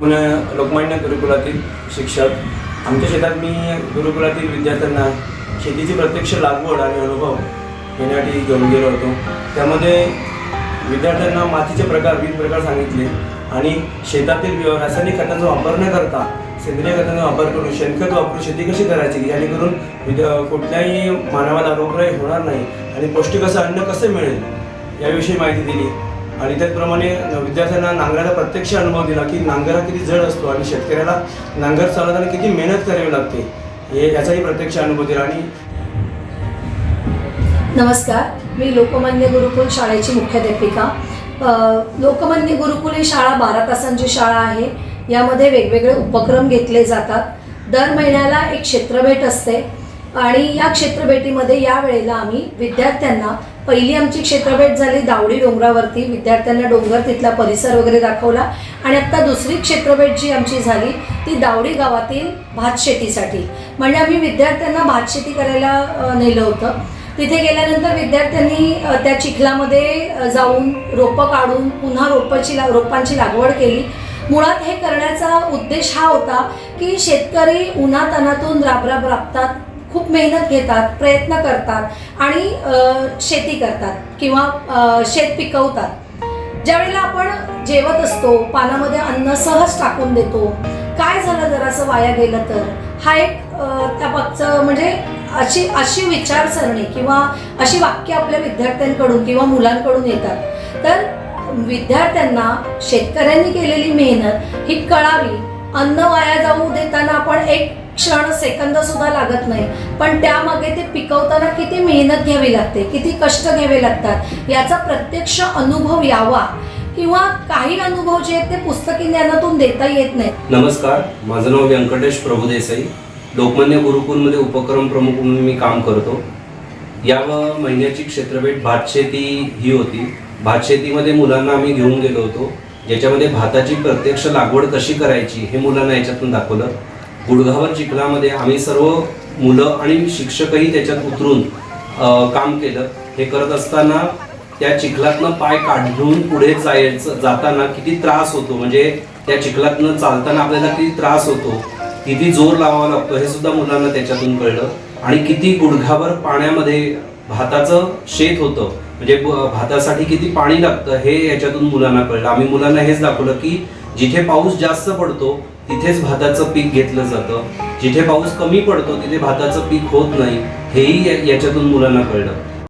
पुणे लोकमान्य गुरुकुलातील शिक्षक आमच्या शेतात मी गुरुकुलातील विद्यार्थ्यांना शेतीची प्रत्यक्ष लागवड आणि अनुभव घेण्यासाठी घेऊन गेलो होतो. त्यामध्ये विद्यार्थ्यांना मातीचे प्रकार विविध प्रकार सांगितले आणि शेतातील रासायनिक खतांचा वापर न करता सेंद्रिय खतांचा वापर करून शेणखत वापरून शेती कशी करायची? जेणेकरून विद्या कुठल्याही मानवाला रोगराई होणार नाही आणि पौष्टिक असं अन्न कसं मिळेल? याविषयी माहिती दिली. आणि त्याचप्रमाणे विद्यार्थ्यांना नांगराचा प्रत्यक्ष अनुभव दिला की नांगर हा किती जड असतो आणि शेतकऱ्याला नांगर चालवताना किती मेहनत करावी लागते हे याचाही प्रत्यक्ष अनुभव दिला आणि नमस्कार मी लोकमान्य गुरुकुल शाळेची मुख्याध्यापिका. लोकमान्य गुरुकुल ही शाळा बारा तासांची शाळा आहे. यामध्ये वेगवेगळे उपक्रम घेतले जातात. दर महिन्याला एक क्षेत्रभेट असते आणि या क्षेत्रभेटीमध्ये या वेळेला आम्ही विद्यार्थ्यांना पहिली आमची क्षेत्रभेट झाली दावडी डोंगरावरती. विद्यार्थ्यांना डोंगर तिथला परिसर वगैरे दाखवला. आणि आत्ता दुसरी क्षेत्रभेट जी आमची झाली ती दावडी गावातील भात शेतीसाठी म्हणजे आम्ही विद्यार्थ्यांना भात शेती करायला नेलं होतं. तिथे गेल्यानंतर विद्यार्थ्यांनी त्या चिखलामध्ये जाऊन रोपं काढून पुन्हा रोपाची ला रोपांची लागवड केली. मुळात हे करण्याचा उद्देश हा होता की शेतकरी उन्हातानातून राबराब राबतात. खूप मेहनत घेतात प्रयत्न करतात आणि शेती करतात किंवा शेत पिकवतात. ज्यावेळेला आपण जेवत असतो पानामध्ये अन्न सहज टाकून देतो काय झालं जरासं वाया गेलं तर? हा एक त्या मागचं म्हणजे अशी अशी विचारसरणी किंवा अशी वाक्य आपल्या विद्यार्थ्यांकडून किंवा मुलांकडून येतात. तर विद्यार्थ्यांना शेतकऱ्यांनी केलेली मेहनत ही कळावी. अन्न वाया जाऊ देताना आपण एक क्षण सेकंद सुद्धा लागत नाही. पण त्यामागे ते पिकवताना किती मेहनत घ्यावी लागते किती कष्ट घ्यावे लागतात याचा प्रत्यक्ष अनुभव यावा. किंवा काही अनुभव जे आहेत ते पुस्तकी ज्ञानातून देता येत नाही. नमस्कार माझं नाव व्यंकटेश प्रभुदेसाई लोकमान्य गुरुकुलमध्ये उपक्रम प्रमुख म्हणून मी काम करतो. या महिन्याची क्षेत्रभेट भातशेती ही होती. भातशेतीमध्ये मुलांना आम्ही घेऊन गेलो होतो. ज्याच्यामध्ये भाताची प्रत्यक्ष लागवड कशी करायची हे मुलांना याच्यातून दाखवलं. गुडघावर चिखलामध्ये आम्ही सर्व मुलं आणि शिक्षकही त्याच्यात उतरून काम केलं. हे करत असताना त्या चिखलातनं पाय काढून पुढे जायचं जाताना किती त्रास होतो. म्हणजे त्या चिखलातनं चालताना आपल्याला किती त्रास होतो. किती जोर लावावा लागतो हे सुद्धा मुलांना त्याच्यातून कळलं. आणि किती गुडघावर पाण्यामध्ये भाताचं शेत होतं. म्हणजे भातासाठी किती पाणी लागतं हे याच्यातून मुलांना कळलं. आम्ही मुलांना हेच दाखवलं की जिथे पाऊस जास्त पडतो तिथेच भाताचं पीक घेतलं जातं. जिथे पाऊस कमी पडतो तिथे भाताचं पीक होत नाही हेही याच्यातून मुलांना कळलं.